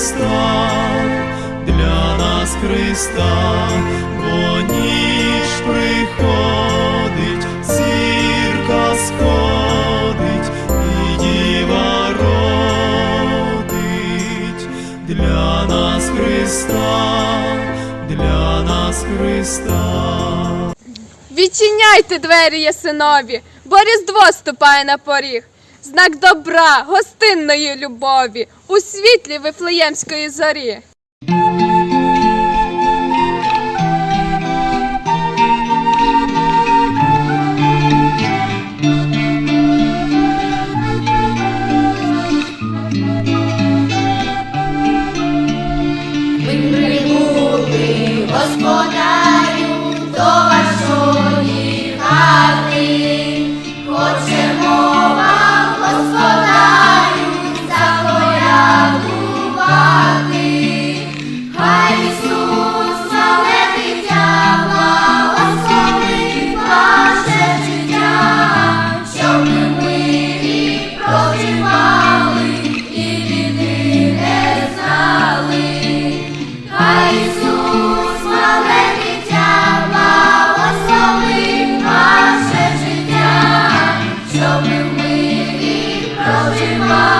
Христа, для нас Христа, бо ніч приходить, зірка сходить, і діва родить для нас Христа, для нас Христа. Відчиняйте двері ясинові, бо Різдво ступає на поріг. Знак добра, гостинної любові у світлі Вифлеємської зорі. Проживали і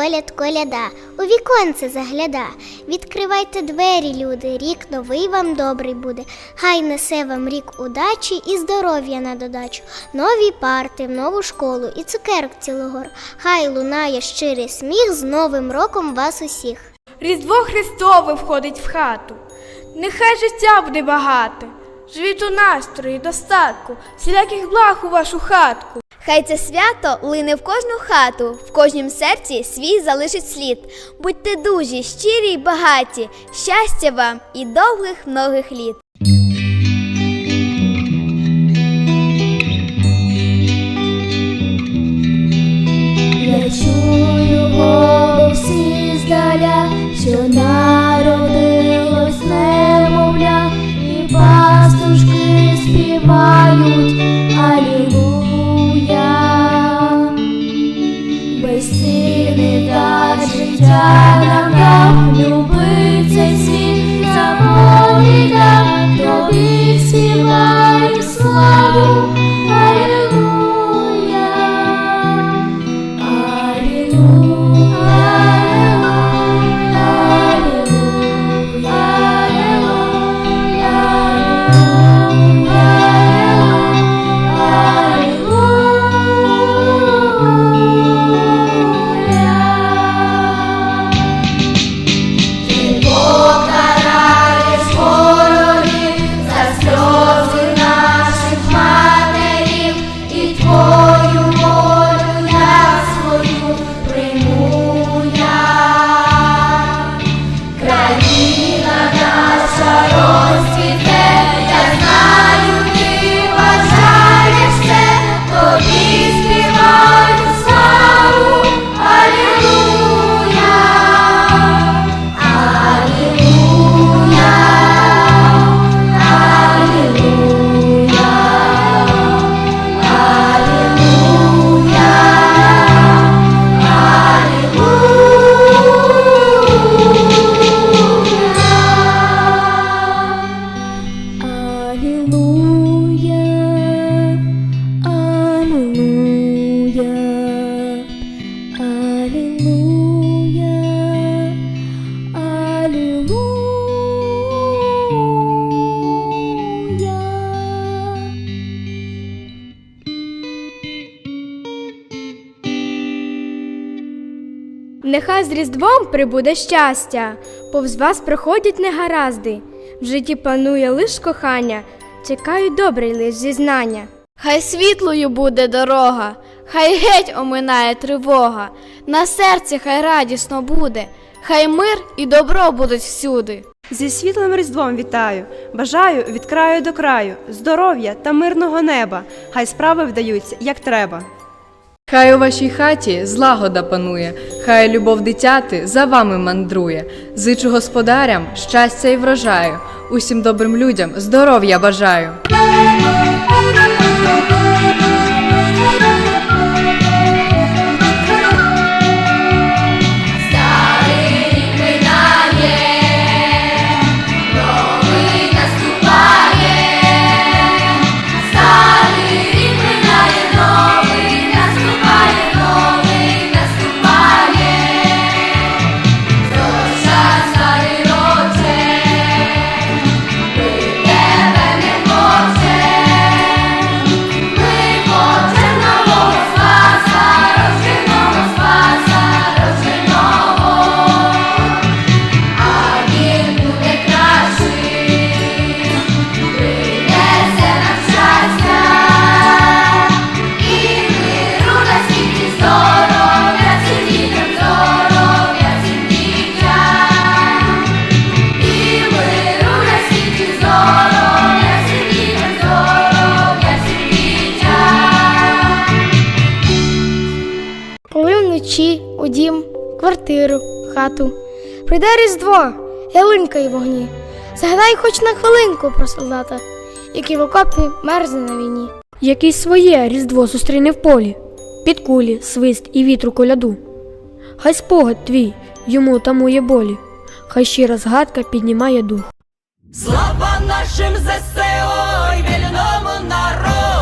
Коляд, коляд, коляда, у віконце загляда. Відкривайте двері, люди, рік новий вам добрий буде. Хай несе вам рік удачі і здоров'я на додачу. Нові парти, в нову школу і цукерок цілогор. Хай лунає щирий сміх з Новим роком вас усіх. Різдво Христове входить в хату. Нехай життя буде багате. Живіть у настрої, достатку, всіляких благ у вашу хатку. Хай це свято лине в кожну хату, в кожнім серці свій залишить слід. Будьте дужі, щирі й багаті, щастя вам і довгих многих літ. Нехай з Різдвом прибуде щастя, повз вас проходять негаразди. В житті панує лиш кохання, чекають добре лиш зізнання. Хай світлою буде дорога, хай геть оминає тривога, на серці хай радісно буде, хай мир і добро будуть всюди. Зі світлим Різдвом вітаю, бажаю від краю до краю, здоров'я та мирного неба, хай справи вдаються, як треба. Хай у вашій хаті злагода панує, хай любов дитяти за вами мандрує. Зичу господарям щастя і врожаю, усім добрим людям здоров'я бажаю. У дім, квартиру, хату прийде Різдво, ялинка і вогні. Загадай хоч на хвилинку про солдата, який в окопі мерзне на війні. Якийсь своє різдво зустріне в полі, під кулі, свист і вітру коляду. Хай спогад твій йому тамує болі, хай щира згадка піднімає дух. Слава нашим ЗСО і вільному народу!